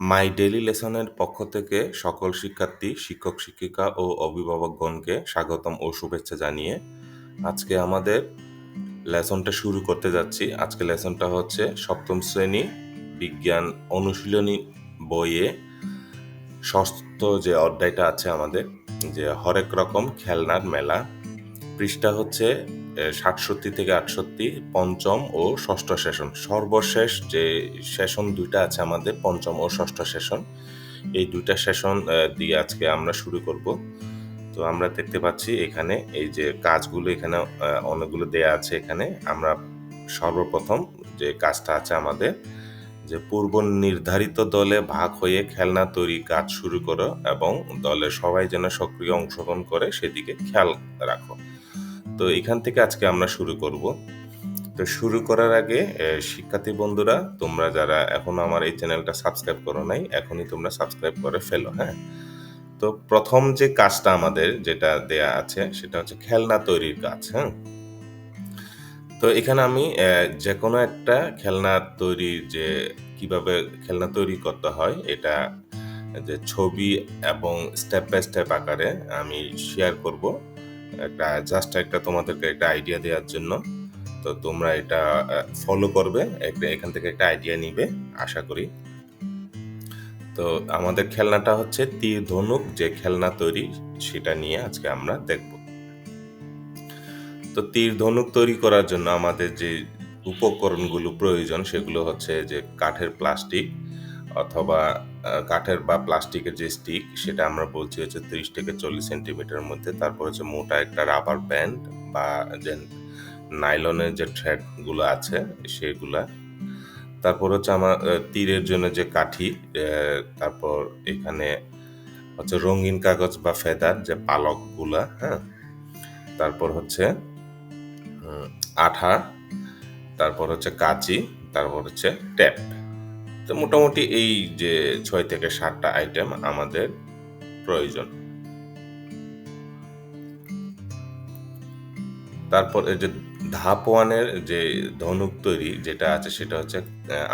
My daily লেসনের পক্ষ থেকে সকল শিক্ষার্থী, শিক্ষক শিক্ষিকা ও অভিভাবকগণকে স্বাগতম ও শুভেচ্ছা জানিয়ে আজকে আমাদের লেসনটা শুরু করতে যাচ্ছি। আজকে লেসনটা হচ্ছে সপ্তম শ্রেণি বিজ্ঞান অনুশীলনী বইয়ে ষষ্ঠ যে অধ্যায়টা আছে আমাদের যে হরেক রকম খেলনার মেলা পৃষ্ঠা হচ্ছে সাতষট্টি থেকে আটষট্টি, পঞ্চম ও ষষ্ঠ সেশন। সর্বশেষ যে সেশন দুইটা আছে আমাদের, পঞ্চম ও ষষ্ঠ সেশন, এই দুইটা সেশন দিয়ে আজকে আমরা শুরু করব। তো আমরা দেখতে পাচ্ছি এখানে এই যে কাজগুলো এখানে অনেকগুলো দেয়া আছে এখানে। আমরা সর্বপ্রথম যে কাজটা আছে আমাদের, যে পূর্ব নির্ধারিত দলে ভাগ হয়ে খেলনা তৈরি কাজ শুরু করো এবং দলের সবাই যেন সক্রিয় অংশগ্রহণ করে সেদিকে খেয়াল রাখো। তো এখান থেকে আজকে আমরা শুরু করব। তো শুরু করার আগে শিক্ষার্থী বন্ধুরা, তোমরা যারা এখনও আমার এই চ্যানেলটা সাবস্ক্রাইব করো নাই, এখনই তোমরা সাবস্ক্রাইব করে ফেলো হ্যাঁ? তো প্রথম যে কাজটা আমাদের যেটা দেয়া আছে, সেটা হচ্ছে খেলনা তৈরির কাজ হ্যাঁ? তো এখানে আমি যে কোনো একটা খেলনা তৈরির যে কীভাবে খেলনা তৈরি করতে হয়, এটা যে ছবি এবং স্টেপ বাই স্টেপ আকারে আমি শেয়ার করব। একটা জাস্ট একটা তোমাদেরকে একটা আইডিয়া দেওয়ার জন্য। তো তোমরা এটা ফলো করবে, একটা, এখান থেকে একটা আইডিয়া নিবে, আশা করি। তো আমাদের খেলনাটা হচ্ছে তীর ধনুক যে খেলনা তৈরি, সেটা নিয়ে আজকে আমরা দেখব। তো তীর ধনুক তৈরি করার জন্য আমাদের যে উপকরণগুলো প্রয়োজন, সেগুলো হচ্ছে যে কাঠের প্লাস্টিক, অথবা কাঠের বা প্লাস্টিকের যে স্টিক সেটা আমরা বলছি হচ্ছে ত্রিশ থেকে চল্লিশ সেন্টিমিটারের মধ্যে। তারপর হচ্ছে মোটা একটা রাবার ব্যান্ড বা যে নাইলনের যে থ্রেডগুলো আছে, সেগুলা। তারপর হচ্ছে আমার তীরের জন্য যে কাঠি তারপর এখানে হচ্ছে রঙিন কাগজ বা ফেদার, যে পালকগুলা হ্যাঁ। তারপর হচ্ছে আঠা, তারপর হচ্ছে কাঁচি, তারপর হচ্ছে ট্যাপ। তো মোটামুটি এই যে ছয় থেকে সাতটা আইটেম আমাদের প্রয়োজন। তারপর যে ধাপ ওয়ানের যে ধনুক তৈরি যেটা আছে সেটা হচ্ছে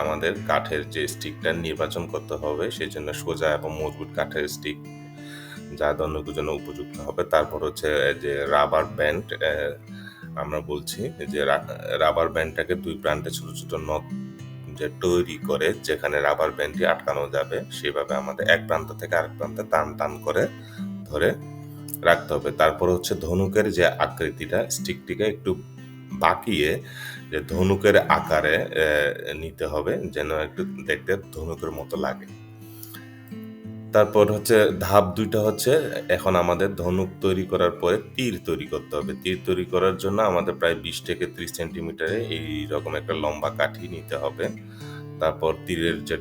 আমাদের কাঠের যে স্টিকটা নির্বাচন করতে হবে, সেই জন্য সোজা এবং মজবুত কাঠের স্টিক যা ধনুকের জন্য উপযুক্ত হবে। তারপর হচ্ছে যে রাবার ব্যান্ড আমরা বলছি যে রাবার ব্যান্ডটাকে দুই প্রান্তে ছোট ছোট নখ যে তৈরি করে, যেখানে রাবার ব্যান্ডটি আটকানো যাবে, সেভাবে আমাদের এক প্রান্ত থেকে আরেক প্রান্তে টান টান করে ধরে রাখতে হবে। তারপর হচ্ছে ধনুকের যে আকৃতিটা স্টিকটিকে একটু বাঁকিয়ে যে ধনুকের আকারে নিতে হবে, যেন একটু দেখতে ধনুকের মতো লাগে। তারপর হচ্ছে ধাপ দুইটা হচ্ছে, এখন আমাদের ধনুক তৈরি করার পরে তীর তৈরি করতে হবে। তীর তৈরি করার জন্য আমাদের প্রায় বিশ থেকে ত্রিশ সেন্টিমিটারে এই রকম একটা লম্বা কাঠি নিতে হবে। তারপর তীরের যে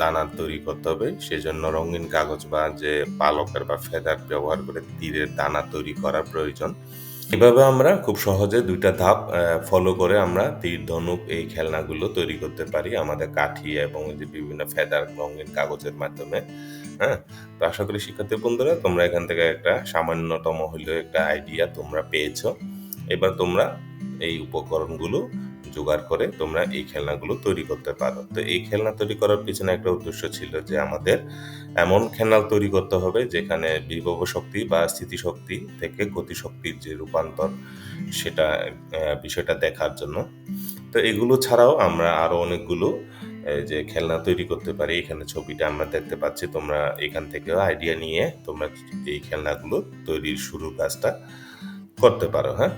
দানা তৈরি করতে হবে, সেজন্য রঙিন কাগজ বা যে পালকের বা ফেদার ব্যবহার করে তীরের দানা তৈরি করা প্রয়োজন। এভাবে আমরা খুব সহজে দুইটা ধাপ ফলো করে আমরা তীর, ধনুক এই খেলনাগুলো তৈরি করতে পারি আমাদের কাঠি এবং যে বিভিন্ন ফেদার রঙিন কাগজের মাধ্যমে। হ্যাঁ তো আশা করি শিক্ষার্থী বন্ধুরা, তোমরা এখান থেকে একটা সামান্যতম হইলেও একটা আইডিয়া তোমরা পেয়েছ। এবার তোমরা এই উপকরণগুলো জোগাড় করে তোমরা এই খেলনাগুলো তৈরি করতে পারো। তো এই খেলনা তৈরি করার পিছনে একটা উদ্দেশ্য ছিল যে আমাদের এমন খেলনা তৈরি করতে হবে যেখানে বিভব শক্তি বা স্থিতিশক্তি থেকে গতিশক্তির যে রূপান্তর, সেটা বিষয়টা দেখার জন্য। তো এগুলো ছাড়াও আমরা আরও অনেকগুলো যে খেলনা তৈরি করতে পারি, এখানে ছবিটা আমরা দেখতে পাচ্ছি। তোমরা এখান থেকে আইডিয়া নিয়ে তোমরা এই খেলনাগুলো তৈরির শুরু কাজটা করতে পারো হ্যাঁ?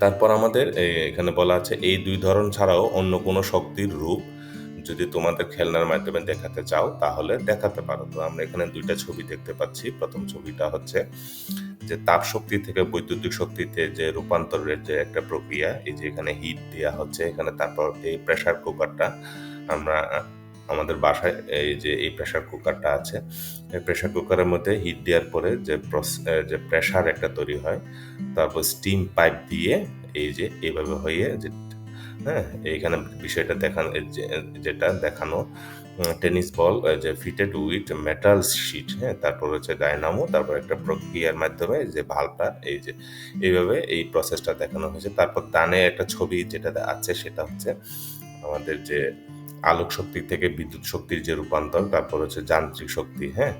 তারপর আমাদের এখানে বলা আছে, এই দুই ধরন ছাড়াও অন্য কোনো শক্তির রূপ যদি তোমাদের খেলনার মাধ্যমে দেখাতে চাও, তাহলে দেখাতে পারো। তো আমরা এখানে দুইটা ছবি দেখতে পাচ্ছি। প্রথম ছবিটা হচ্ছে যে তাপ শক্তি থেকে বৈদ্যুতিক শক্তিতে যে রূপান্তরের যে একটা প্রক্রিয়া, এই যে এখানে হিট দেওয়া হচ্ছে, এখানে তারপর এই প্রেসার কুকারটা আমরা, আমাদের বাসায় এই যে এই প্রেসার কুকারটা আছে, এই প্রেসার কুকারের মধ্যে হিট দেওয়ার পরে যে যে প্রেসার একটা তৈরি হয়, তারপর স্টিম পাইপ দিয়ে এই যে এইভাবে হয়ে যে হ্যাঁ এইখানে বিষয়টা দেখানো যেটা দেখানো টেনিস বল যে ফিটেড উইথ মেটাল শিট হ্যাঁ তারপর হচ্ছে ডায়নামো তারপর একটা প্রক্রিয়ার মাধ্যমে যে ভালটা এই যে, এইভাবে এই প্রসেসটা দেখানো হয়েছে। তারপর দানে একটা ছবি যেটা আছে, সেটা হচ্ছে আমাদের যে আলোক শক্তি থেকে বিদ্যুৎ শক্তির যে রূপান্তর, তারপর হচ্ছে যান্ত্রিক শক্তি হ্যাঁ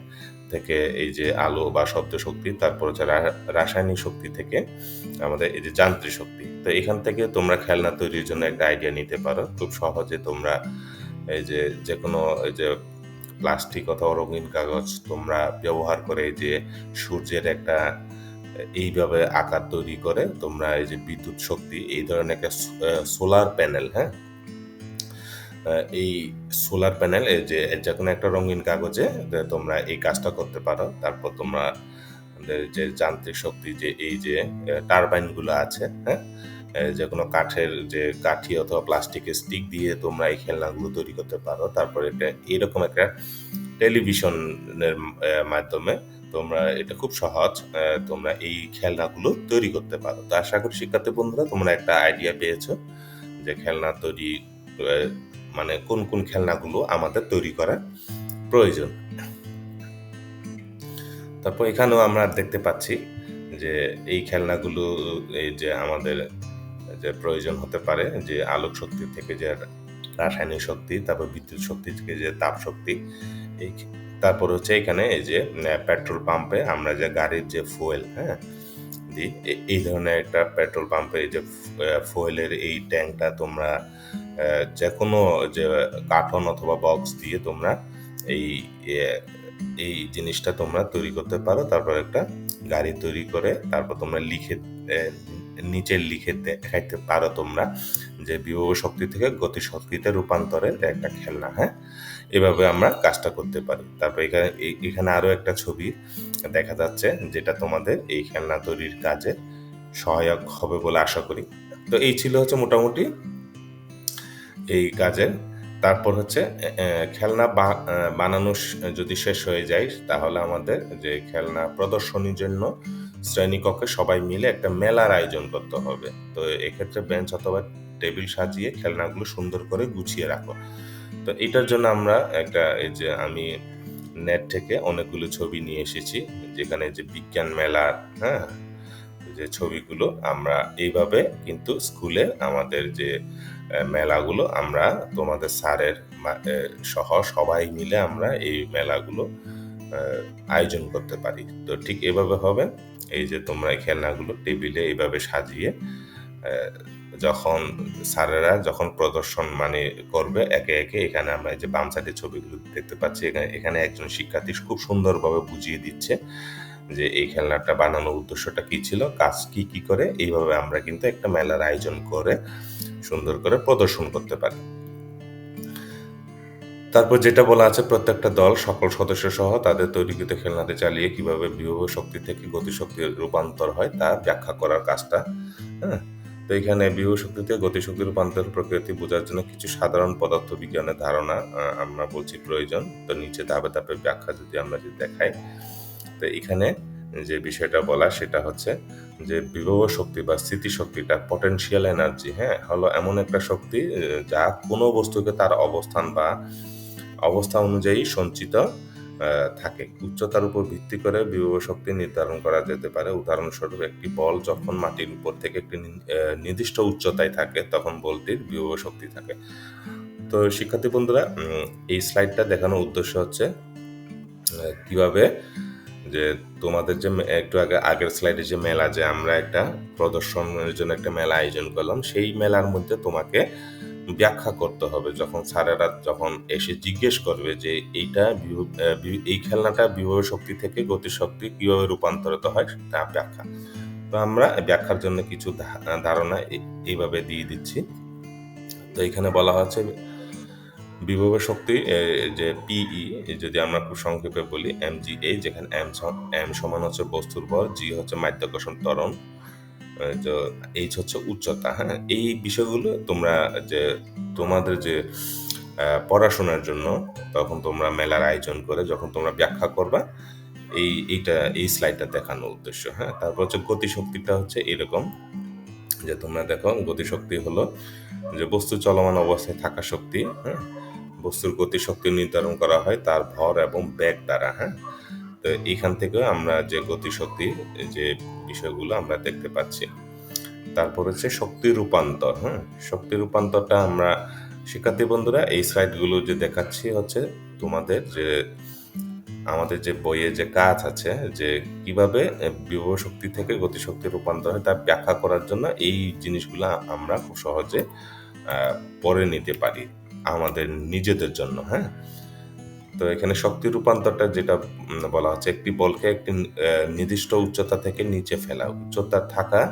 থেকে এই যে আলো বা শব্দ শক্তি, তারপর হচ্ছে রাসায়নিক শক্তি থেকে আমাদের এই যে যান্ত্রিক শক্তি। তো এখান থেকে তোমরা খেলনা তৈরির জন্য একটা আইডিয়া নিতে পারো। খুব সহজে তোমরা এই যে যে কোনো এই যে প্লাস্টিক অথবা রঙিন কাগজ তোমরা ব্যবহার করে এই যে সূর্যের একটা এইভাবে আকার তৈরি করে তোমরা এই যে বিদ্যুৎ শক্তি, এই ধরনের একটা সোলার প্যানেল হ্যাঁ? এই সোলার প্যানেল যে যে কোনো একটা রঙিন কাগজে তোমরা এই কাজটা করতে পারো, তারপর তোমরা যে যান্ত্রিক শক্তি যে, এই যে টারবাইনগুলো আছে হ্যাঁ? যে কোনো কাঠের যে কাঠি অথবা প্লাস্টিকের স্টিক দিয়ে তোমরা এই খেলনাগুলো তৈরি করতে পারো। তারপরে এটা এরকম একটা টেলিভিশনের মাধ্যমে তোমরা, এটা খুব সহজ তোমরা এই খেলনাগুলো তৈরি করতে পারো। তো আশা করি শিক্ষার্থী বন্ধুরা তোমরা একটা আইডিয়া পেয়েছ যে খেলনা তৈরি মানে কোন কোন খেলনাগুলো আমাদের তৈরি করা প্রয়োজন। তারপর এখানেও আমরা দেখতে পাচ্ছি যে এই খেলনাগুলো, এই যে আমাদের যে প্রয়োজন হতে পারে যে আলোক শক্তি থেকে যে রাসায়নিক শক্তি, তারপর বিদ্যুৎ শক্তি থেকে যে তাপ শক্তি, এই তারপর হচ্ছে এখানে এই যে পেট্রোল পাম্পে আমরা যে গাড়ির যে ফুয়েল হ্যাঁ এই ধরনের একটা পেট্রোল পাম্পে এই যে ফুয়েলের এই ট্যাঙ্কটা তোমরা যে কোনো যে কার্টন অথবা বক্স দিয়ে তোমরা এই এই জিনিসটা তোমরা তৈরি করতে পারো। তারপর একটা গাড়ি তৈরি করে তারপর তোমরা লিখে নিচে লিখে দেখাইতে পারো তোমরা যে বিভব শক্তি থেকে গতি শক্তিতে রূপান্তরের একটা খেলনা হ্যাঁ? এভাবে আমরা কাজটা করতে পারি। তারপর এখানে এখানে আরও একটা ছবি দেখা যাচ্ছে যেটা তোমাদের এই খেলনা তৈরির কাজে সহায়ক হবে বলে আশা করি। তো এই ছিল হচ্ছে মোটামুটি এই কাজের। তারপর হচ্ছে খেলনা বানানো যদি শেষ হয়ে যায়, তাহলে আমাদের যে খেলনা প্রদর্শনীর জন্য শ্রেণীকক্ষে সবাই মিলে একটা মেলার আয়োজন করতে হবে। তো এক্ষেত্রে বেঞ্চ অথবা টেবিল সাজিয়ে খেলনাগুলো সুন্দর করে গুছিয়ে রাখো। তো এটার জন্য আমরা একটা, এই যে আমি নেট থেকে অনেকগুলো ছবি নিয়ে এসেছি, যেখানে যে বিজ্ঞান মেলা হ্যাঁ? যে ছবিগুলো আমরা এইভাবে কিন্তু স্কুলে আমাদের যে মেলাগুলো আমরা তোমাদের স্যারের সহ সবাই মিলে আমরা এই মেলাগুলো আয়োজন করতে পারি। তো ঠিক এভাবে হবে। এই যে তোমরা খেলনাগুলো টেবিলে এইভাবে সাজিয়ে যখন স্যারেরা যখন প্রদর্শন মানে করবে, একে একে এখানে আমরা এই যে বাম সাইডের ছবিগুলো দেখতে পাচ্ছি। এখানে এখানে একজন শিক্ষার্থী খুব সুন্দরভাবে বুঝিয়ে দিচ্ছে। যে এই খেলনাটা বানানোর উদ্দেশ্যটা কি ছিল, কাজ কি কি করে, এইভাবে আমরা কিন্তু একটা মেলার আয়োজন করে সুন্দর করে প্রদর্শন করতে পারি। তারপর যেটা বলা আছে, প্রত্যেকটা দল, সকল সদস্য সহ তাদের তৈরিকৃত খেলনাতে চালিয়ে কীভাবে বিভব শক্তি থেকে গতিশক্তির রূপান্তর হয় তা ব্যাখ্যা করার কাজটা হ্যাঁ? তো এখানে বিভব শক্তি থেকে গতিশক্তি রূপান্তর প্রকৃতি বোঝার জন্য কিছু সাধারণ পদার্থ বিজ্ঞানের ধারণা আমরা বলছি প্রয়োজন। তো নিচে ধাপে ধাপে ব্যাখ্যা যদি আমরা যদি দেখাই তো এখানে যে বিষয়টা বলা সেটা হচ্ছে যে বিভব শক্তি বা স্থিতিশক্তিটা পটেনশিয়াল এনার্জি হ্যাঁ? হলো এমন একটা শক্তি যা কোনো বস্তুকে তার অবস্থান বা অবস্থা অনুযায়ী সঞ্চিত থাকে। উচ্চতার উপর ভিত্তি করে বিভব শক্তি নির্ধারণ করা যেতে পারে। উদাহরণস্বরূপ একটি বল যখন মাটির উপর থেকে একটি নির্দিষ্ট উচ্চতায় থাকে, তখন বলটির বিভব শক্তি থাকে। তো শিক্ষার্থী বন্ধুরা এই স্লাইডটা দেখানোর উদ্দেশ্য হচ্ছে কীভাবে যে তোমাদের যে একটু আগে আগের স্লাইডে যে মেলা যে আমরা একটা প্রদর্শনের জন্য একটা মেলা আয়োজন করলাম, সেই মেলার মধ্যে তোমাকে ব্যাখ্যা করতে হবে। যখন স্যারেরা যখন এসে জিজ্ঞেস করবে যে এইটা এই খেলনাটা বিভব শক্তি থেকে গতিশক্তি কীভাবে রূপান্তরিত হয়, তা ব্যাখ্যা। তো আমরা ব্যাখ্যার জন্য কিছু ধারণা এইভাবে দিয়ে দিচ্ছি। তো এখানে বলা হচ্ছে বিভব শক্তি যে পিই যদি আমরা খুব সংক্ষেপে বলি এম জি এই যেখানে এম এম সমান হচ্ছে বস্তুর বল জি হচ্ছে মাধ্যাকর্ষণ ত্বরণ এইচ হচ্ছে উচ্চতা হ্যাঁ? এই বিষয়গুলো তোমরা যে তোমাদের যে পড়াশোনার জন্য তখন তোমরা মেলার আয়োজন করে যখন তোমরা ব্যাখ্যা করবা, এই, এইটা, এই স্লাইডটা দেখানোর উদ্দেশ্য হ্যাঁ? তারপর হচ্ছে গতিশক্তিটা হচ্ছে এরকম, যে তোমরা দেখো গতিশক্তি হলো যে বস্তু চলমান অবস্থায় থাকা শক্তি হ্যাঁ? বস্তুর গতিশক্তি নির্ধারণ করা হয়, তার ভর এবং ব্যাগ দ্বারা হ্যাঁ? তো এইখান থেকে আমরা যে গতিশক্তি, যে বিষয়গুলো আমরা দেখতে পাচ্ছি। তারপর হচ্ছে শক্তি রূপান্তর হ্যাঁ? শক্তি রূপান্তরটা আমরা শিক্ষার্থী বন্ধুরা, এই স্লাইডগুলো যে দেখাচ্ছি হচ্ছে তোমাদের যে, আমাদের যে বইয়ে যে কাজ আছে, যে কীভাবে বিভব শক্তি থেকে গতিশক্তি রূপান্তর হয়, তা ব্যাখ্যা করার জন্য এই জিনিসগুলো আমরা খুব সহজে পড়ে নিতে পারি। আমাদের নিজেদের জন্য হ্যাঁ? তো এখানে শক্তি রূপান্তরটা যেটা বলা হচ্ছে, একটি বলকে একটি নির্দিষ্ট উচ্চতা থেকে নিচে ফেলা। উচ্চতা থাকা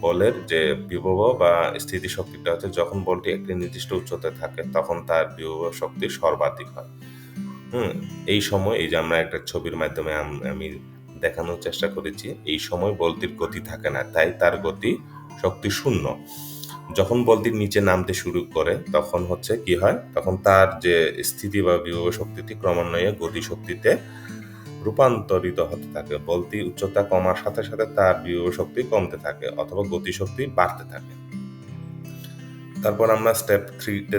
বলের যে বিভব বা স্থিতি শক্তিটা হচ্ছে, যখন বলটি একটি নির্দিষ্ট উচ্চতায় থাকে, তখন তার বিভব শক্তি সর্বাধিক হয়। হুম, এই সময়, এই যে আমরা একটা ছবির মাধ্যমে আমি দেখানোর চেষ্টা করেছি, এই সময় বলটির গতি থাকে না, তাই তার গতি শক্তি শূন্য। যখন বলটি নিচে নামতে শুরু করে, তখন হচ্ছে কি হয়? তখন তার যে স্থিতি বা বিভব শক্তিটি ক্রমান্বয়ে গতি শক্তিতে রূপান্তরিত হতে থাকে। বলতি উচ্চতা কমার সাথে সাথে তার বিভব শক্তি কমতে থাকে অথবা গতিশক্তি বাড়তে থাকে। তারপর আমরা স্টেপ থ্রিতে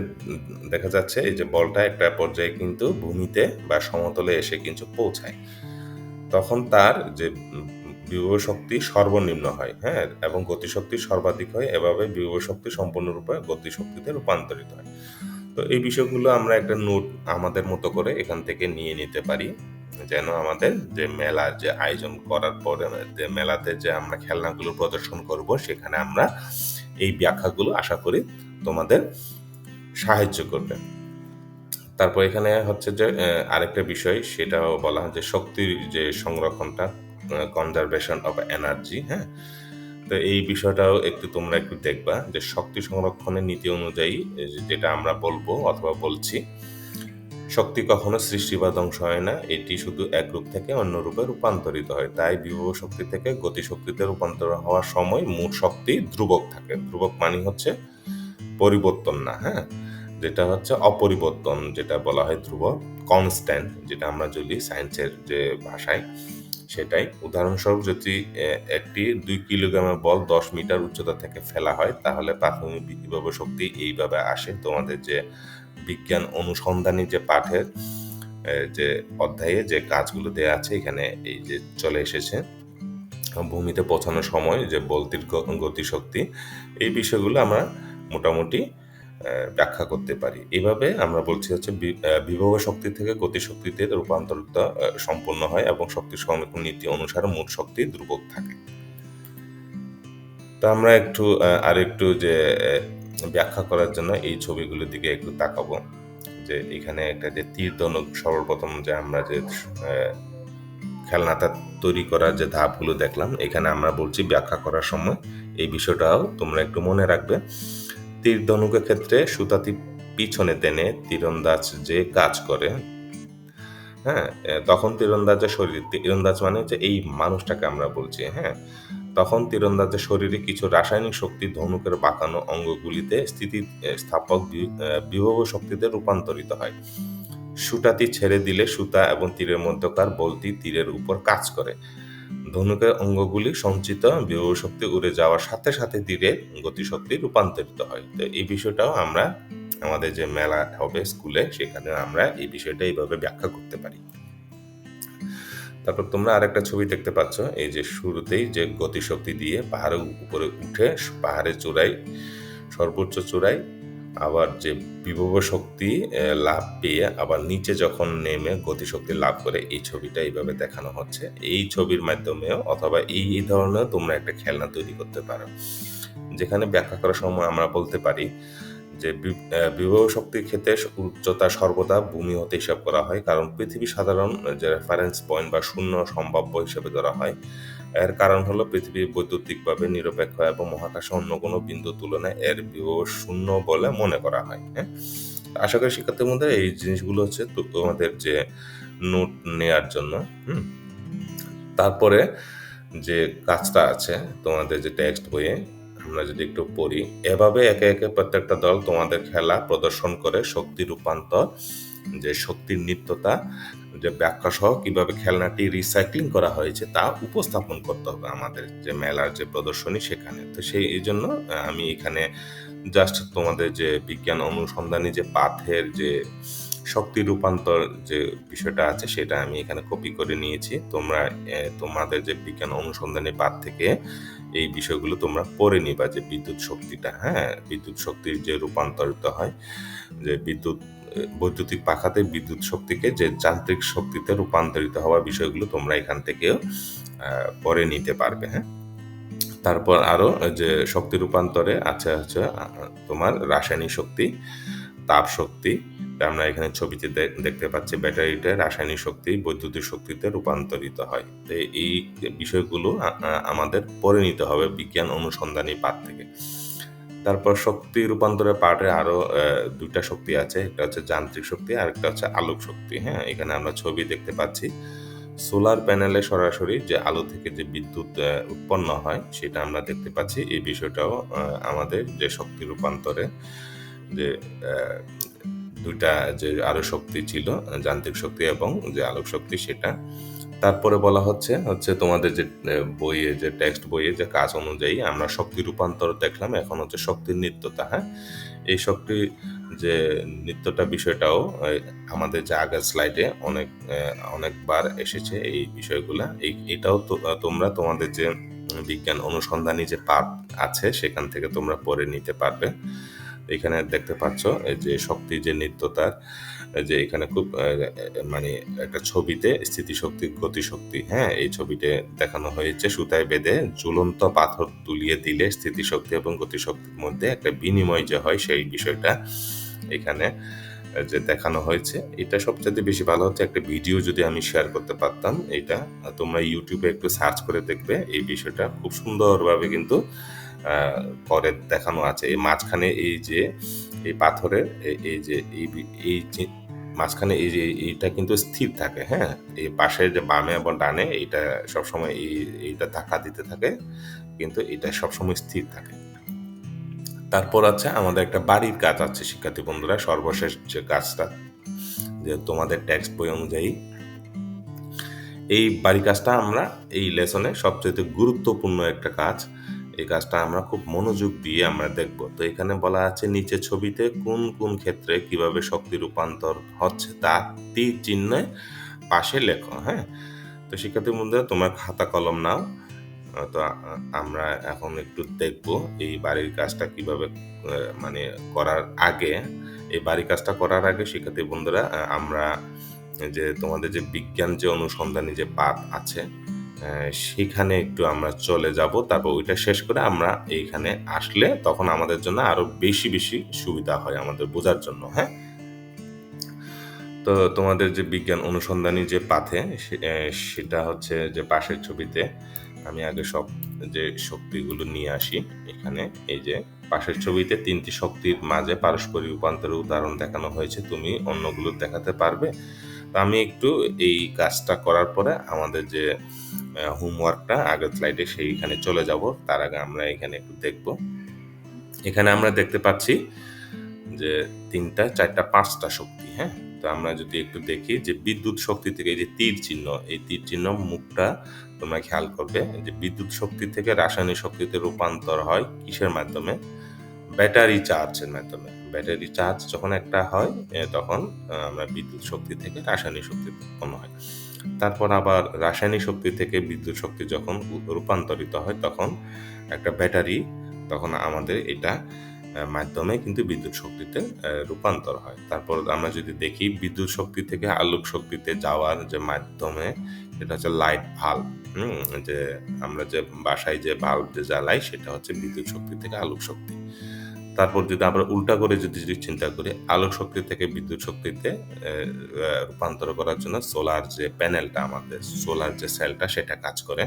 দেখা যাচ্ছে, এই যে বলটা একটা পর্যায়ে কিন্তু ভূমিতে বা সমতলে এসে কিন্তু পৌঁছায়। তখন তার যে বিভব শক্তি সর্বনিম্ন হয় হ্যাঁ? এবং গতিশক্তি সর্বাধিক হয়, এভাবে বিভব শক্তি সম্পূর্ণরূপে গতিশক্তিতে রূপান্তরিত হয়। তো এই বিষয়গুলো আমরা একটা নোট আমাদের মতো করে এখান থেকে নিয়ে নিতে পারি, যেন আমাদের যে মেলার যে আয়োজন করার পরে, যে মেলাতে যে আমরা খেলনাগুলো প্রদর্শন করব, সেখানে আমরা এই ব্যাখ্যাগুলো আশা করি তোমাদের সাহায্য করবে। তারপর এখানে হচ্ছে যে আরেকটা বিষয়, সেটাও বলা হয় যে শক্তির যে সংরক্ষণটা কনজারভেশন অফ এনার্জি হ্যাঁ? তো এই বিষয়টাও একটু তোমরা একটু দেখবা যে শক্তি সংরক্ষণের নীতি অনুযায়ী যেটা আমরা বলব অথবা বলছি, শক্তি কখনো সৃষ্টি বা ধ্বংস হয় না। এটি শুধু এক রূপ থেকে অন্য রূপে রূপান্তরিত হয়। তাই বিভব শক্তি থেকে গতি শক্তিতে রূপান্তর হওয়ার সময় মূল শক্তি ধ্রুবক থাকে। ধ্রুবক মানে হচ্ছে পরিবর্তন না হ্যাঁ? যেটা হচ্ছে অপরিবর্তন, যেটা বলা হয় ধ্রুবক কনস্ট্যান্ট যেটা আমরা যদি সায়েন্সের যে ভাষায় সেটাই। উদাহরণস্বরূপ যদি একটি দুই কিলোগ্রামের বল দশ মিটার উচ্চতা থেকে ফেলা হয়, তাহলে প্রাথমিক বিভব শক্তি এইভাবে আসে। তোমাদের যে বিজ্ঞান অনুসন্ধানী যে পাঠের যে অধ্যায়ে যে কাজগুলো দেওয়া আছে, এখানে এই যে চলে এসেছে, ভূমিতে পৌঁছানোর সময় যে বলতির গতিশক্তি, এই বিষয়গুলো আমরা মোটামুটি ব্যাখ্যা করতে পারি। এভাবে আমরা বলছি হচ্ছে বিভব শক্তি থেকে গতিশক্তিতে রূপান্তরিত সম্পন্ন হয় এবং শক্তি সংরক্ষণ নীতি অনুসারে মোট শক্তি ধ্রুবক থাকে। তো আমরা একটু আর একটু যে ব্যাখ্যা করার জন্য এই ছবিগুলোর দিকে একটু তাকাবো। যে এখানে একটা যে তীর ধনুক সর্বপ্রথম যে আমরা যে খেলনাটা তৈরি করার যে ধাপগুলো দেখলাম, এখানে আমরা বলছি ব্যাখ্যা করার সময়। এই বিষয়টাও তোমরা একটু মনে রাখবে। তীর ধনুকের ক্ষেত্রে সুতাটি পিছনে টেনে তীরন্দাজ যে কাজ করে হ্যাঁ তখন তীরন্দাজের শরীর, তীরন্দাজ মানে হচ্ছে এই মানুষটাকে আমরা বলছি হ্যাঁ তখন তীরন্দাজের শরীরে কিছু রাসায়নিক শক্তি ধনুকের বাঁকানো অঙ্গগুলিতে স্থিতি স্থাপক বিভব শক্তিতে রূপান্তরিত হয়। সুতাটি ছেড়ে দিলে সুতা এবং তীরের মধ্যকার বলটি তীরের উপর কাজ করে। ধনুকের অঙ্গগুলি সঞ্চিত বিভব শক্তি উড়ে যাওয়ার সাথে সাথে তীরে গতিশক্তি রূপান্তরিত হয়। তো এই বিষয়টাও আমরা আমাদের যে মেলা হবে স্কুলে, সেখানে আমরা এই বিষয়টা এইভাবে ব্যাখ্যা করতে পারি। তারপর তোমরা আরেকটা ছবি দেখতে পাচ্ছ, এই যে শুরুতেই যে গতিশক্তি দিয়ে পাহাড়ের উপরে উঠে পাহাড়ের চূড়ায়, সর্বোচ্চ চূড়ায় আবার যে বিভব শক্তি লাভ পেয়ে আবার নিচে যখন নেমে গতিশক্তি লাভ করে এই ছবিটা এইভাবে দেখানো হচ্ছে। এই ছবির মাধ্যমেও অথবা এই এই ধরনের তোমরা একটা খেলনা তৈরি করতে পারো। যেখানে ব্যাখ্যা করার সময় আমরা বলতে পারি যে বিভব শক্তির ক্ষেত্রে উচ্চতা সর্বদা ভূমি হতে হিসাব করা হয়। কারণ পৃথিবী সাধারণ যে রেফারেন্স পয়েন্ট বা শূন্য সম্ভাব্য হিসেবে ধরা হয় এর কারণ হলো পৃথিবী বৈদ্যুতিকভাবে নিরপেক্ষ এবং মহাকাশে অন্য কোনো বিন্দু তুলনায় এর বিভব শূন্য বলে মনে করা হয় হ্যাঁ? আশা করি শিক্ষার্থীর মধ্যে এই জিনিসগুলো হচ্ছে তোমাদের যে নোট নেয়ার জন্য, হুম? তারপরে যে কাজটা আছে, তোমাদের যে টেক্সট বইয়ে, আমরা যদি একটু পড়ি, এভাবে একে একে প্রত্যেকটা দল তোমাদের খেলা প্রদর্শন করে শক্তি রূপান্তর যে শক্তির নিত্যতা, যে ব্যাখ্যা সহ কীভাবে খেলনাটি রিসাইক্লিং করা হয়েছে তা উপস্থাপন করতে হবে আমাদের যে মেলার যে প্রদর্শনী সেখানে। তো সেই এই জন্য আমি এখানে জাস্ট তোমাদের যে বিজ্ঞান অনুসন্ধানী যে পাথের যে শক্তি রূপান্তর যে বিষয়টা আছে সেটা আমি এখানে কপি করে নিয়েছি। তোমরা তোমাদের যে বিজ্ঞান অনুসন্ধানী পাঠ থেকে এই বিষয়গুলো তোমরা পড়ে নিবা যে বিদ্যুৎ শক্তিটা হ্যাঁ বিদ্যুৎ শক্তির যে রূপান্তরিত হয়, যে বিদ্যুৎ বৈদ্যুতিক পাখাতে বিদ্যুৎ শক্তিকে যে যান্ত্রিক শক্তিতে রূপান্তরিত হওয়া বিষয়গুলো তোমরা এখান থেকেও পরে নিতে পারবে হ্যাঁ? তারপর আরও যে শক্তি রূপান্তরে আছে হচ্ছে তোমার রাসায়নিক শক্তি, তাপ শক্তি আমরা এখানে ছবিতে দেখতে পাচ্ছি ব্যাটারিতে রাসায়নিক শক্তি, বৈদ্যুতিক শক্তিতে রূপান্তরিত হয়। তো এই বিষয়গুলো আমাদের পরে নিতে হবে বিজ্ঞান অনুসন্ধানী পাঠ থেকে। তারপর শক্তি রূপান্তরের পার্টে আরও দুইটা শক্তি আছে। একটা হচ্ছে যান্ত্রিক শক্তি আর একটা হচ্ছে আলোক শক্তি। হ্যাঁ এখানে আমরা ছবি দেখতে পাচ্ছি। সোলার প্যানেলে সরাসরি যে আলো থেকে যে বিদ্যুৎ উৎপন্ন হয়, সেটা আমরা দেখতে পাচ্ছি। এই বিষয়টাও আমাদের যে শক্তি রূপান্তরে যে দুইটা যে আলো শক্তি ছিল, যান্ত্রিক শক্তি এবং যে আলোক শক্তি, সেটা তারপরে বলা হচ্ছে হচ্ছে তোমাদের যে বইয়ে, যে টেক্সট বইয়ে যে কাজ অনুযায়ী আমরা শক্তি রূপান্তর দেখলাম, এখন হচ্ছে শক্তির নিত্যতা হ্যাঁ? এই শক্তি যে নিত্যটা বিষয়টাও আমাদের যে আগের স্লাইডে অনেক অনেকবার এসেছে এই বিষয়গুলা। এই, এটাও তোমরা তোমাদের যে বিজ্ঞান অনুসন্ধানী যে পাঠ আছে, সেখান থেকে তোমরা পড়ে নিতে পারবে। এখানে দেখতে পাচ্ছ যে শক্তি যে নিত্যতার যে এখানে খুব মানে একটা ছবিতে স্থিতিশক্তি, গতিশক্তি হ্যাঁ এই ছবিতে দেখানো হয়েছে। সুতায় বেঁধে ঝুলন্ত পাথর তুলিয়ে দিলে স্থিতিশক্তি এবং গতিশক্তির মধ্যে একটা বিনিময় যে হয় সেই বিষয়টা এখানে যে দেখানো হয়েছে। এটা সবচেয়ে বেশি ভালো হচ্ছে, একটা ভিডিও যদি আমি শেয়ার করতে পারতাম এটা তোমরা ইউটিউবে একটু সার্চ করে দেখবে, এই বিষয়টা খুব সুন্দরভাবে কিন্তু করে দেখানো আছে। এই মাঝখানে এই যে এই পাথরের এই যে, এই মাঝখানে এই যে, এইটা কিন্তু স্থির থাকে হ্যাঁ? এই পাশে যে বামে এবং ডানে এইটা সবসময় এই, এইটা ধাক্কা দিতে থাকে, কিন্তু এটা সবসময় স্থির থাকে। তারপর আছে আমাদের একটা বাড়ির কাজ আছে, শিক্ষার্থী বন্ধুরা, সর্বশেষ যে কাজটা, যে তোমাদের ট্যাক্স বই অনুযায়ী। এই বাড়ি কাজটা আমরা এই লেসনে সবচেয়ে গুরুত্বপূর্ণ একটা কাজ এই কাজটা আমরা খুব মনোযোগ দিয়ে আমরা দেখব। তো এখানে বলা আছে, নিচে ছবিতে কোন কোন ক্ষেত্রে কীভাবে শক্তি রূপান্তর হচ্ছে তা তীর চিহ্নে পাশে লেখো হ্যাঁ? তো শিক্ষার্থীর বন্ধুরা, তোমার খাতা কলম নাও। তো আমরা এখন একটু দেখব এই বাড়ির কাজটা কীভাবে মানে করার আগে, এই বাড়ির কাজটা করার আগে শিক্ষার্থী বন্ধুরা আমরা যে তোমাদের যে বিজ্ঞান যে অনুসন্ধানী যে পাঠ আছে সেখানে একটু আমরা চলে যাব, তারপর ওইটা শেষ করে আমরা এইখানে আসলে তখন আমাদের জন্য আরও বেশি বেশি সুবিধা হয় আমাদের বোঝার জন্য হ্যাঁ? তো তোমাদের যে বিজ্ঞান অনুসন্ধানী যে পাথে সেটা হচ্ছে যে পাশের ছবিতে আমি আগে সব যে শক্তিগুলো নিয়ে আসি, এখানে এই যে পাশের ছবিতে তিনটি শক্তির মাঝে পারস্পরিক রূপান্তরের উদাহরণ দেখানো হয়েছে, তুমি অন্যগুলো দেখাতে পারবে। তো আমি একটু এই কাজটা করার পরে আমাদের যে হোমওয়ার্কটা আগের স্লাইডে সেইখানে চলে যাব। তার আগে আমরা এখানে একটু দেখব। এখানে আমরা দেখতে পাচ্ছি যে, তিনটা, চারটা, পাঁচটা শক্তি হ্যাঁ? তো আমরা যদি একটু দেখি যে, বিদ্যুৎ শক্তি থেকে এই যে তীর চিহ্ন, এই তীর চিহ্ন মুখটা তোমরা খেয়াল করবে যে, বিদ্যুৎ শক্তি থেকে রাসায়নিক শক্তিতে রূপান্তর হয় কিসের মাধ্যমে? ব্যাটারি চার্জের মাধ্যমে। ব্যাটারি চার্জ যখন একটা হয় তখন আমরা বিদ্যুৎ শক্তি থেকে রাসায়নিক শক্তি উৎপন্ন হয়। তারপর আবার রাসায়নিক শক্তি থেকে বিদ্যুৎ শক্তি যখন রূপান্তরিত হয়, তখন একটা ব্যাটারি, তখন আমাদের এটা মাধ্যমে কিন্তু বিদ্যুৎ শক্তিতে রূপান্তর হয়। তারপর আমরা যদি দেখি, বিদ্যুৎ শক্তি থেকে আলোক শক্তিতে যাওয়ার যে মাধ্যমে এটা হচ্ছে লাইট হুম, যে আমরা যে বাসায় যে ভাল্ব যে জ্বালাই, সেটা হচ্ছে বিদ্যুৎ শক্তি থেকে আলোক শক্তি। তারপর যদি আমরা উল্টা করে যদি চিন্তা করি, আলোক শক্তি থেকে বিদ্যুৎ শক্তিতে রূপান্তর করার জন্য সোলার যে প্যানেলটা আমাদের সোলার যে সেলটা সেটা কাজ করে।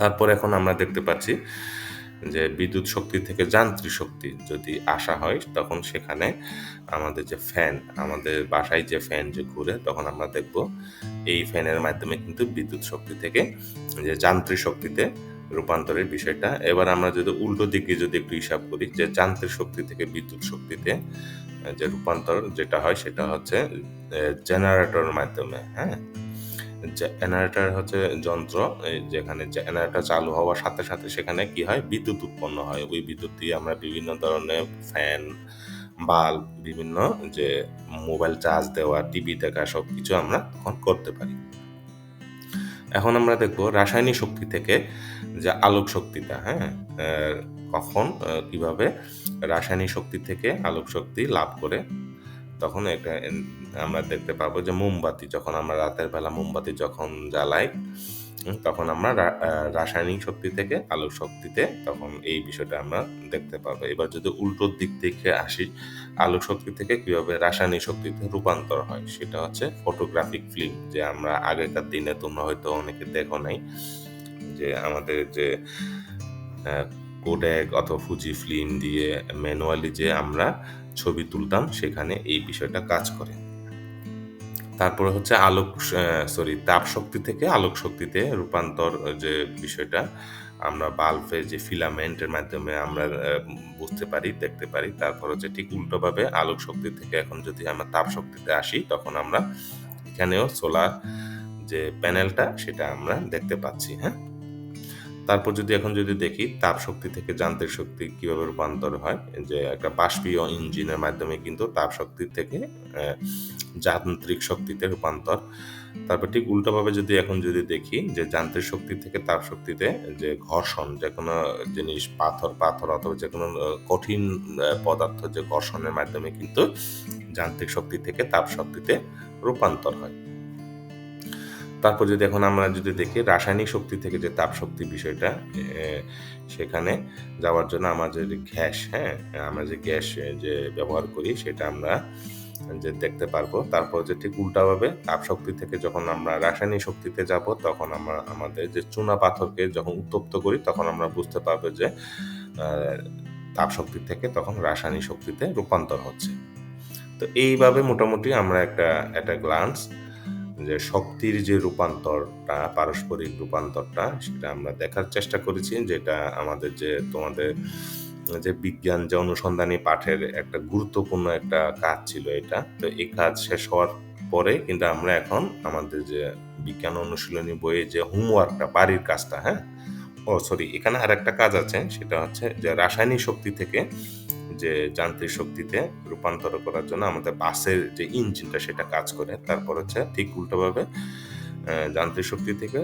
তারপর এখন আমরা দেখতে পাচ্ছি যে বিদ্যুৎ শক্তি থেকে যান্ত্রিক শক্তি যদি আসা হয়, তখন সেখানে আমাদের যে ফ্যান আমাদের বাসায় যে ফ্যান যে ঘুরে, তখন আমরা দেখব এই ফ্যানের মাধ্যমে কিন্তু বিদ্যুৎ শক্তি থেকে যে যান্ত্রিক শক্তিতে রূপান্তরের বিষয়টা। এবার আমরা যদি উল্টো দিকে যদি একটু হিসাব করি, যে যান্ত্রিক শক্তি থেকে বিদ্যুৎ শক্তিতে যে রূপান্তর যেটা হয়, সেটা হচ্ছে জেনারেটরের মাধ্যমে হ্যাঁ? জেনারেটর হচ্ছে যন্ত্র যেখানে জেনারেটর চালু হওয়ার সাথে সাথে সেখানে কি হয়? বিদ্যুৎ উৎপন্ন হয়। ওই বিদ্যুৎ দিয়ে আমরা বিভিন্ন ধরনের ফ্যান বাল্ব বিভিন্ন যে মোবাইল চার্জ দেওয়া টিভি দেখা সব কিছু আমরা তখন করতে পারি। এখন আমরা দেখব রাসায়নিক শক্তি থেকে যে আলোক শক্তিটা হ্যাঁ? কখন কীভাবে রাসায়নিক শক্তি থেকে আলোক শক্তি লাভ করে, তখন এটা আমরা দেখতে পাবো যে মোমবাতি, যখন আমরা রাতের বেলা মোমবাতি যখন জ্বালাই তখন আমরা রাসায়নিক শক্তি থেকে আলোক শক্তিতে তখন এই বিষয়টা আমরা দেখতে পাবো। এবার যদি উল্টোর দিক থেকে আসি আলোক শক্তি থেকে কীভাবে রাসায়নিক শক্তিতে রূপান্তর হয়, সেটা হচ্ছে ফটোগ্রাফিক ফিল্ম যে আমরা আগেকার দিনে তোমরা হয়তো অনেকে দেখো নাই, যে আমাদের যে কোডেক অথবা ফুজি ফিল্ম দিয়ে ম্যানুয়ালি যে আমরা ছবি তুলতাম, সেখানে এই বিষয়টা কাজ করে। তারপরে হচ্ছে আলোক সরি তাপ শক্তি থেকে আলোক শক্তিতে রূপান্তর যে বিষয়টা, আমরা বাল্বের যে ফিলামেন্টের মাধ্যমে আমরা বুঝতে পারি, দেখতে পারি, তারপর হচ্ছে ঠিক উল্টোভাবে আলোক শক্তি থেকে এখন যদি আমরা তাপ শক্তিতে আসি, তখন আমরা এখানেও সোলার যে প্যানেলটা সেটা আমরা দেখতে পাচ্ছি হ্যাঁ? তারপর যদি এখন যদি দেখি, তাপ শক্তি থেকে যান্ত্রিক শক্তি কীভাবে রূপান্তর হয়, যে একটা বাষ্পীয় ইঞ্জিনের মাধ্যমে কিন্তু তাপ শক্তি থেকে যান্ত্রিক শক্তিতে রূপান্তর। তারপর ঠিক উল্টোভাবে যদি এখন যদি দেখি, যে যান্ত্রিক শক্তি থেকে তাপ শক্তিতে যে ঘর্ষণ, যে কোনো জিনিস, পাথর পাথর অথবা যে কোনো কঠিন পদার্থ যে ঘর্ষণের মাধ্যমে কিন্তু যান্ত্রিক শক্তি থেকে তাপ শক্তিতে রূপান্তর হয়। তারপর যদি এখন আমরা যদি দেখি রাসায়নিক শক্তি থেকে যে তাপ শক্তি বিষয়টা সেখানে যাওয়ার জন্য আমাদের গ্যাস হ্যাঁ আমরা যে গ্যাস যে ব্যবহার করি সেটা আমরা যে দেখতে পারব। তারপর যে ঠিক উল্টাভাবে তাপ শক্তি থেকে যখন আমরা রাসায়নিক শক্তিতে যাব, তখন আমরা আমাদের যে চুনা পাথরকে যখন উত্তপ্ত করি, তখন আমরা বুঝতে পারব যে তাপ শক্তি থেকে তখন রাসায়নিক শক্তিতে রূপান্তর হচ্ছে। তো এইভাবে মোটামুটি আমরা একটা একটা গ্লান্স যে শক্তির যে রূপান্তরটা, পারস্পরিক রূপান্তরটা, সেটা আমরা দেখার চেষ্টা করেছি যেটা আমাদের যে তোমাদের, যে বিজ্ঞান যে অনুসন্ধানী পাঠের একটা গুরুত্বপূর্ণ একটা কাজ ছিল এটা। তো এই কাজ শেষ হওয়ার পরে কিন্তু আমরা এখন আমাদের যে বিজ্ঞান অনুশীলনী বইয়ে যে হোমওয়ার্কটা বাড়ির কাজটা হ্যাঁ? ও সরি এখানে আর একটা কাজ আছে, সেটা হচ্ছে যে রাসায়নিক শক্তি থেকে যে যান্ত্রিক শক্তিতে রূপান্তর করার জন্য আমাদের বাসের যে ইঞ্জিনটা সেটা কাজ করে। তারপর হচ্ছে ঠিক উল্টোভাবে যান্ত্রিক শক্তি থেকে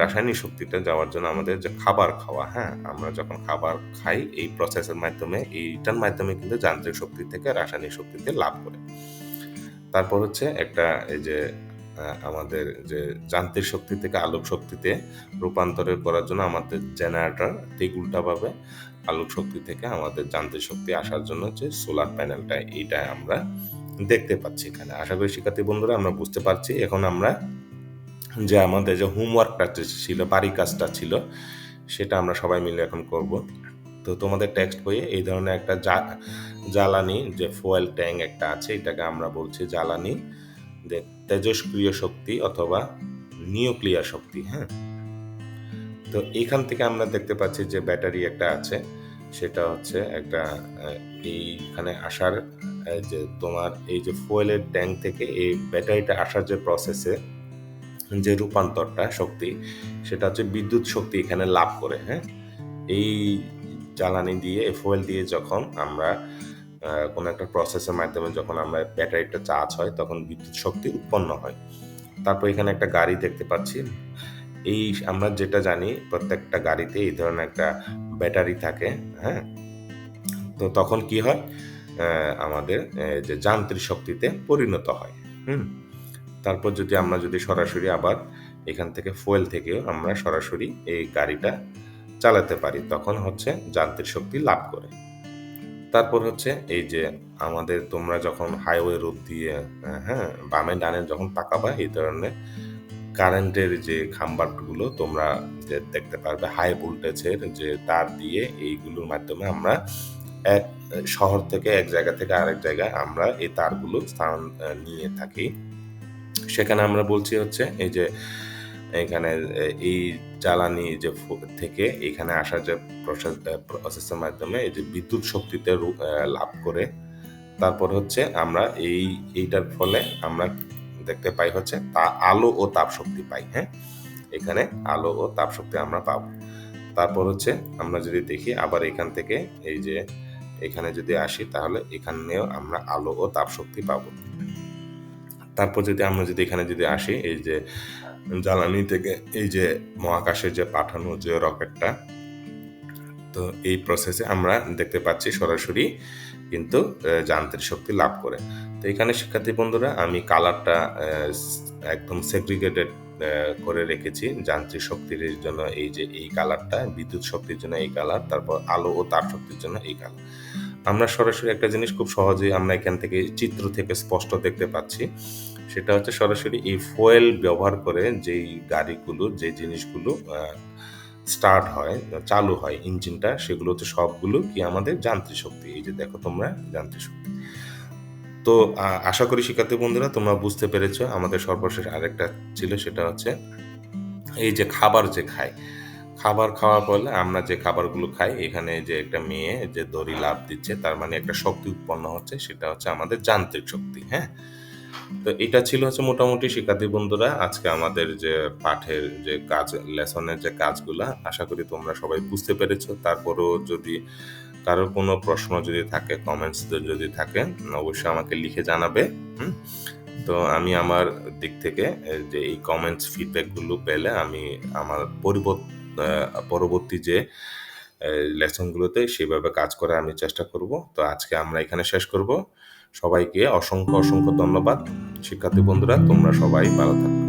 রাসায়নিক শক্তিতে যাওয়ার জন্য আমাদের যে খাবার খাওয়া হ্যাঁ? আমরা যখন খাবার খাই, এই প্রসেসের মাধ্যমে, এইটার মাধ্যমে কিন্তু যান্ত্রিক শক্তি থেকে রাসায়নিক শক্তিতে লাভ করে। তারপর হচ্ছে একটা এই যে আমাদের যে যান্ত্রিক শক্তি থেকে আলোক শক্তিতে রূপান্তরের করার জন্য আমাদের জেনারেটর ঠিক উল্টাভাবে আলোক শক্তি থেকে আমাদের যান্ত্রিক শক্তি আসার জন্য যে সোলার প্যানেলটা এইটা আমরা দেখতে পাচ্ছি এখানে। আশা করি শিক্ষার্থী বন্ধুরা আমরা বুঝতে পারছি। এখন আমরা যে আমাদের যে হোমওয়ার্কটা ছিল বাড়ি কাজটা ছিল, সেটা আমরা সবাই মিলে এখন করব। তো তোমাদের টেক্সট বইয়ে এই ধরনের একটা জ্বালানি, যে ফুয়েল ট্যাঙ্ক একটা আছে, এটাকে আমরা বলছি জ্বালানি, যে তেজস্ক্রিয় শক্তি অথবা নিউক্লিয়ার শক্তি হ্যাঁ? তো এখান থেকে আমরা দেখতে পাচ্ছি যে ব্যাটারি একটা আছে। সেটা হচ্ছে একটা এইখানে আসার যে তোমার এই যে ফুয়েলের ট্যাঙ্ক থেকে এই ব্যাটারিটা আসার যে প্রসেসে যে রূপান্তরটা শক্তি, সেটা হচ্ছে বিদ্যুৎ শক্তি এখানে লাভ করে হ্যাঁ? এই জ্বালানি দিয়ে ফুয়েল দিয়ে যখন আমরা কোনো একটা প্রসেসের মাধ্যমে যখন আমরা ব্যাটারিটা চার্জ হয়, তখন বিদ্যুৎ শক্তি উৎপন্ন হয়। তারপর এখানে একটা গাড়ি দেখতে পাচ্ছি। এই আমরা যেটা জানি প্রত্যেকটা গাড়িতে এই ধরনের একটা ব্যাটারি থাকে হ্যাঁ? তো তখন কি হয়? আমাদের যে যান্ত্রিক শক্তিতে পরিণত হয়, হুম? তারপর যদি আমরা যদি সরাসরি আবার এখান থেকে ফুয়েল থেকেও আমরা সরাসরি এই গাড়িটা চালাতে পারি, তখন হচ্ছে যান্ত্রিক শক্তি লাভ করে। তারপর হচ্ছে এই যে আমাদের তোমরা যখন হাইওয়ে রোড দিয়ে হ্যাঁ বামে ডানে যখন তাকাবা, এই ধরনের কারেন্টের যে খাম্বারগুলো তোমরা দেখতে পারবে, হাই ভোল্টেজের যে তার দিয়ে এইগুলোর মাধ্যমে আমরা এক শহর থেকে এক জায়গা থেকে আরেক জায়গায় আমরা এই তারগুলো স্থান নিয়ে থাকি। সেখানে আমরা বলছি হচ্ছে, এই যে এখানে এই জ্বালানি যে থেকে এখানে আসা যে প্রসেস প্রসেসের মাধ্যমে এই যে বিদ্যুৎ শক্তিতে লাভ করে। তারপর হচ্ছে আমরা এই, এইটার ফলে আমরা দেখতে পাই হচ্ছে তা আলো ও তাপ শক্তি পাই, হ্যাঁ? এখানে আলো ও তাপ শক্তি আমরা পাবো। তারপর হচ্ছে আমরা যদি দেখি আবার এখান থেকে এই যে এখানে যদি আসি তাহলে এখানেও আমরা আলো ও তাপ শক্তি পাবো। তারপর যদি আমরা যদি এখানে যদি আসি এই যে জ্বালানি থেকে এই যে মহাকাশে যে পাঠানো যে রকেটটা তো এই প্রসেসে আমরা দেখতে পাচ্ছি সরাসরি কিন্তু যান্ত্রিক শক্তি লাভ করে। তো এখানে শিক্ষার্থী বন্ধুরা আমি কালারটা একদম সেগ্রিগেটেড করে রেখেছি যান্ত্রিক শক্তির জন্য এই যে এই কালারটা, বিদ্যুৎ শক্তির জন্য এই কালার, তারপর আলো ও তার শক্তির জন্য এই কালার। আমরা সরাসরি একটা জিনিস খুব সহজেই আমরা এখান থেকে চিত্র থেকে স্পষ্ট দেখতে পাচ্ছি। সেটা হচ্ছে সরাসরি এই ফয়েল ব্যবহার করে যেই গাড়িগুলো, যে জিনিসগুলো স্টার্ট হয়, চালু হয় ইঞ্জিনটা সেগুলো হচ্ছে সবগুলো কি আমাদের যান্ত্রিক শক্তি। এই যে দেখো তোমরা যান্ত্রিক শক্তি। তো আশা করি শিক্ষার্থী বন্ধুরা তোমরা বুঝতে পেরেছ। আমাদের সর্বশেষ আরেকটা ছিল সেটা হচ্ছে এই যে খাবার যে খায় খাবার খাওয়ার ফলে আমরা যে খাবারগুলো খাই এখানে যে একটা মেয়ে যে দড়ি লাভ দিচ্ছে তার মানে একটা শক্তি উৎপন্ন হচ্ছে সেটা হচ্ছে আমাদের যান্ত্রিক শক্তি, হ্যাঁ? তো এটা ছিল হচ্ছে মোটামুটি শিক্ষার্থী বন্ধুরা, আজকে আমাদের যে পাঠের যে কাজ, লেসনের যে কাজগুলা, আশা করি তোমরা সবাই বুঝতে পেরেছ। তারপরেও যদি কারও কোনো প্রশ্ন যদি থাকে কমেন্টস যদি থাকে, অবশ্যই আমাকে লিখে জানাবে? তো আমি আমার দিক থেকে যে এই কমেন্টস ফিডব্যাকগুলো পেলে আমি আমার পরিবর্ত যে লেসনগুলোতে সেভাবে কাজ করার আমি চেষ্টা করব। তো আজকে আমরা এখানে শেষ করব। সবাইকে অসংখ্য অসংখ্য ধন্যবাদ। শিক্ষার্থী বন্ধুরা তোমরা সবাই ভালো থাকো।